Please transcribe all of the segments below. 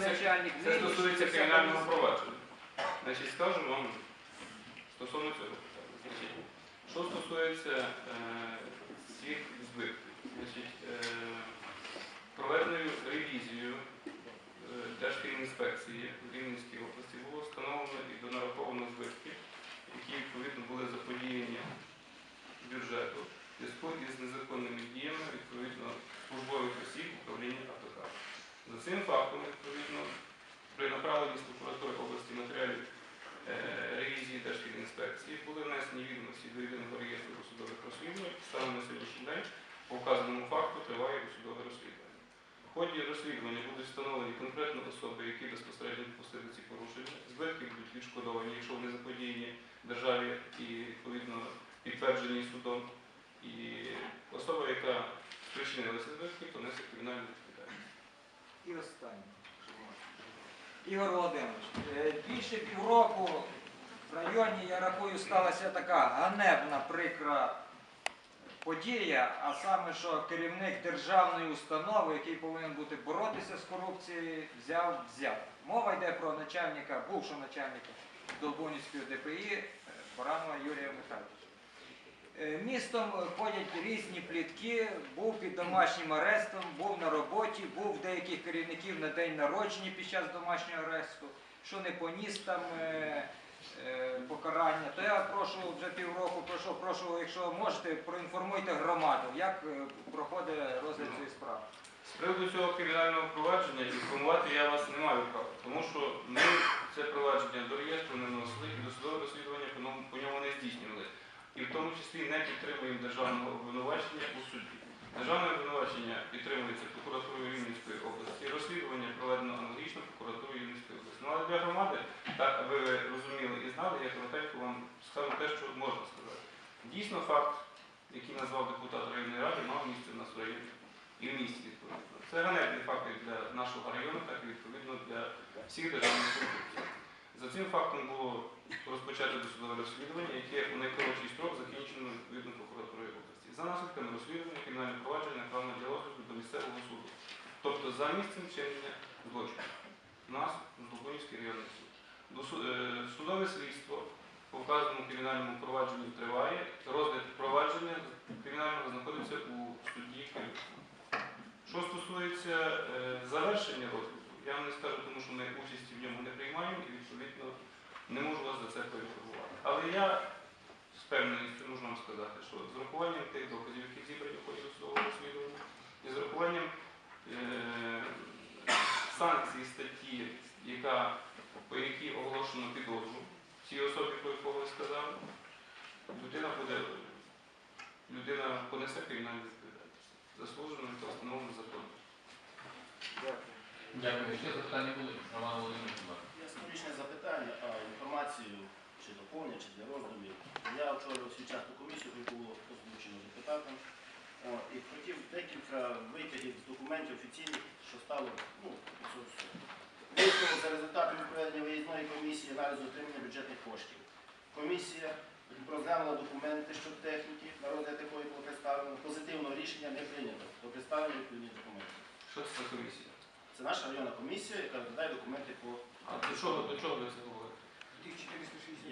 стосується, начальник, це стосується кримінального провадження. Значить, скажу вам стосовно цього питання. Значить, що стосується е, цих збитків, значить, е, проведеною ревізією е, Держфінінспекції в Рівненській області було встановлено і донараховано збитки, які відповідно були заподіяні бюджету в зв'язку із незаконними діями відповідно службових осіб управління АПК. За цим фактом, відповідно, при направленні з прокуратури області матеріалів е, ревізії Держфінінспекції були внесені відомості до єдиного реєстру досудових розслідувань. Станом на сьогоднішній день по вказаному факту триває досудове розслідування. В розслідування будуть встановлені конкретно особи, які безпосередньо допустили ці порушення. Збитки будуть відшкодовані, якщо вони заподіяні державі і відповідно підтверджені судом. І особа, яка спричинила ці збитки, понесе кримінальну відповідальність. І останнє. Ігор Володимирович, е, більше півроку в районі, я рахую, сталася така ганебна, прикра подія, а саме, що керівник державної установи, який повинен бути боротися з корупцією, взяв взяв. Мова йде про начальника, бувшого начальника Долбунівської ДПІ е, Баранова Юрія Михайловича. Е, Містом ходять різні плітки, був під домашнім арестом, був на роботі, був деяких керівників на день народження під час домашнього аресту, що не поніс там е, покарання. То я прошу вже півроку, прошу, прошу, якщо можете, проінформуйте громаду, як е, проходить розгляд цієї справи. З приводу цього кримінального провадження інформувати я вас не маю права, тому що ми це провадження до реєстру не вносили і досудове розслідування по ньому не здійснювали. І в тому числі не підтримуємо державного обвинувачення у суді. Державне обвинувачення підтримується прокуратурою Рівненської області. Розслідування проведено аналогічно прокуратурою Рівненської області. Ну але для громади, так ви розуміли і знали, я коротенько вам скажу те, що можна сказати. Дійсно, факт, який назвав депутат районної ради, мав місце в нас в районі і в місті відповідно. Це ганебний факт як для нашого району, так і відповідно для всіх державних структур. За цим фактом було розпочато досудове розслідування, яке у найкоротший строк закінчено відповідно прокуратурою області. За наслідками розслідування кримінальне провадження направлено для розгляду до місцевого суду. Тобто за місцем вчинення злочину. Нас Жлобунівський районний суд. Е, Судове слідство по вказаному кримінальному провадженню триває. Розгляд провадження кримінального знаходиться у суді Київському. Що стосується е, завершення розгляду, я вам не скажу, тому що ми участі в ньому не приймаємо і відповідно не можу вас за це поінформувати. Але я з певненістю вам сказати, що з урахуванням тих доказів, які зібрані в ході судового розслідування, і з урахуванням е, санкції статті, яка, по якій оголошено підозру цій особі, про яку ви сказали, людина буде людина понесе кримінальну відповідальність. Заслужено та встановлено законом. Дякую. Дякую. Ще запитання були? Роман Володимирович, будь ласка. Я скоріше не запитання, а інформацію чи доповнення, чи для роздумів. Я вчора свій час ту комісію, яку було озвучено депутатом, О, і хотів декілька витягів з документів офіційних, що стало ну, висновок за результатами проведення виїзної комісії аналізу отримання бюджетних коштів. Комісія розглянула документи щодо техніки, на розгляд якої було представлено. Позитивного рішення не прийнято. До представлення відповідні документи. Що це за комісія? Це наша районна комісія, яка розглядає документи по А до чого, до чого ви це говорите?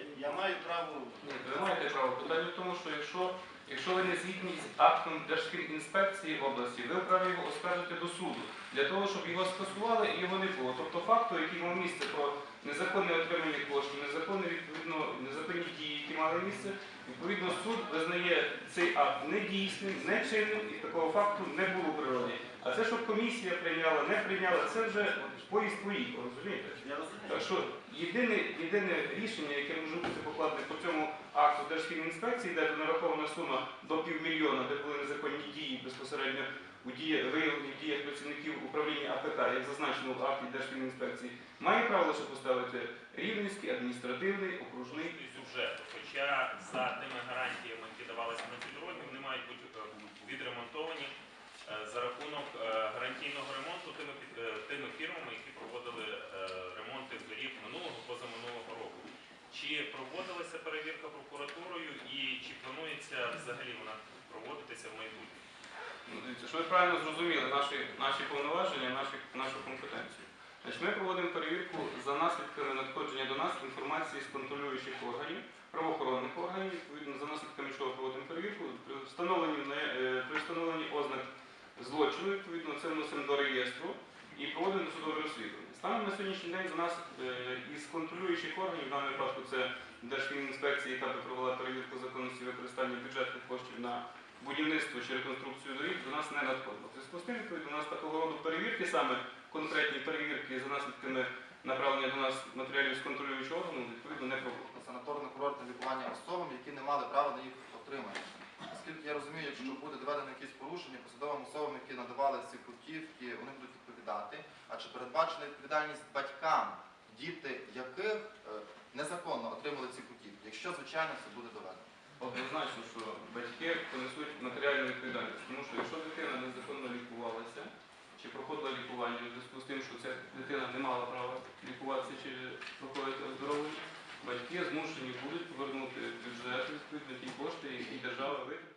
Я, я маю право Ні, ви маєте право. Питання в тому, що якщо, якщо ви не згідні з актом Держфінінспекції області, ви вправі його оскаржити до суду для того, щоб його скасували і його не було. Тобто факту, який мав місце про незаконне отримання коштів, незаконне відповідно незаконні дії, які мали місце, відповідно суд визнає цей акт недійсним, нечинним і такого факту не було в. А це, щоб комісія прийняла, не прийняла, це вже поїзд твоїх, розумієте? Так що єдине, єдине рішення, яке може бути покладене по цьому акту Держфінінспекції, де нарахована сума до півмільйона, де були незаконні дії безпосередньо у дії, виявлені в діях працівників управління АПК, як зазначено в акті Держфінінспекції, має право лише поставити Рівненський адміністративний окружний сюжету. Хоча за тими гарантіями, які давалися на ці дороги, вони мають бути е, відремонтовані е, за рахунок е, гарантійного ремонту тими, під- е, тими фірмами, які проводили е, ремонти доріг минулого позаминулого року. Чи проводилася перевірка прокуратурою і чи планується взагалі вона проводитися в майбутньому? Ну, дивіться, що ви правильно зрозуміли наші, наші повноваження, наші, нашу компетенцію. Значить, ми проводимо перевірку за наслідками надходження до нас інформації з контролюючих органів, правоохоронних органів, відповідно за наслідками чого проводимо перевірку, при встановленні, е, при встановленні ознак злочину, відповідно, це вносимо до реєстру і проводимо досудове розслідування. Станом на сьогоднішній день за нас е, із контролюючих органів, в даному випадку це Держфінінспекція, яка провела перевірку законності використання бюджетних коштів на будівництво чи реконструкцію доріг, до нас не надходило. Зв'язку з тим, відповідно, у нас такого роду перевірки, саме конкретні перевірки за наслідками направлення до нас матеріалів з контролюючого органу, відповідно, не проводило. санаторно-курортне лікування особам, які не мали права на їх отримання. Оскільки я розумію, якщо буде доведено якісь порушення посадовим особам, які надавали ці путівки, вони будуть відповідати. А чи передбачена відповідальність батькам, діти яких е, незаконно отримали ці путівки, якщо, звичайно, це буде доведено? Однозначно, що батьки понесуть матеріальну відповідальність, тому що якщо дитина незаконно лікувалася чи проходила лікування у зв'язку з тим, що ця дитина не мала права лікуватися чи проходити оздоровлення, батьки змушені будуть повернути бюджет відповідно ті кошти, які держава витратила.